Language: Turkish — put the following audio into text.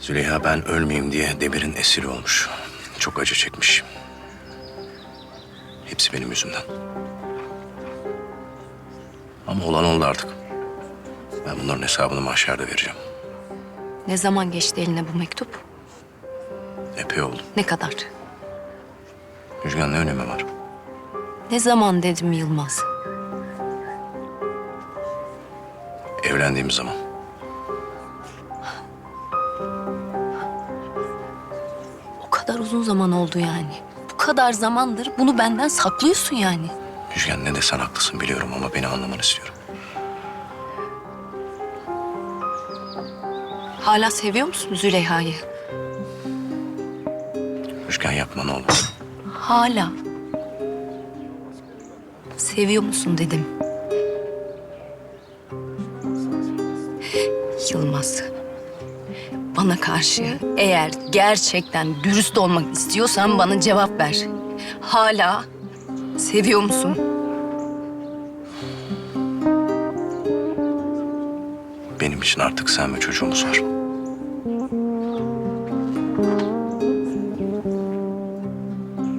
Züleyha ben ölmeyeyim diye Demir'in esiri olmuş. Çok acı çekmiş. Hepsi benim yüzümden. Ama olan oldu artık. Ben bunların hesabını mahşerde vereceğim. Ne zaman geçti eline bu mektup? Epey oldu. Ne kadar? Müjgan ne önemi var? Ne zaman dedim Yılmaz? Evlendiğimiz zaman. Kadar uzun zaman oldu yani. Bu kadar zamandır bunu benden saklıyorsun yani. Müjgan ne desen haklısın biliyorum ama beni anlamanı istiyorum. Hala seviyor musun Züleyha'yı? Müjgan yapma ne olur. Hala. Seviyor musun dedim. Yılmaz. Bana karşı eğer gerçekten dürüst olmak istiyorsan bana cevap ver. Hala seviyor musun? Benim için artık sen ve çocuğumuz var.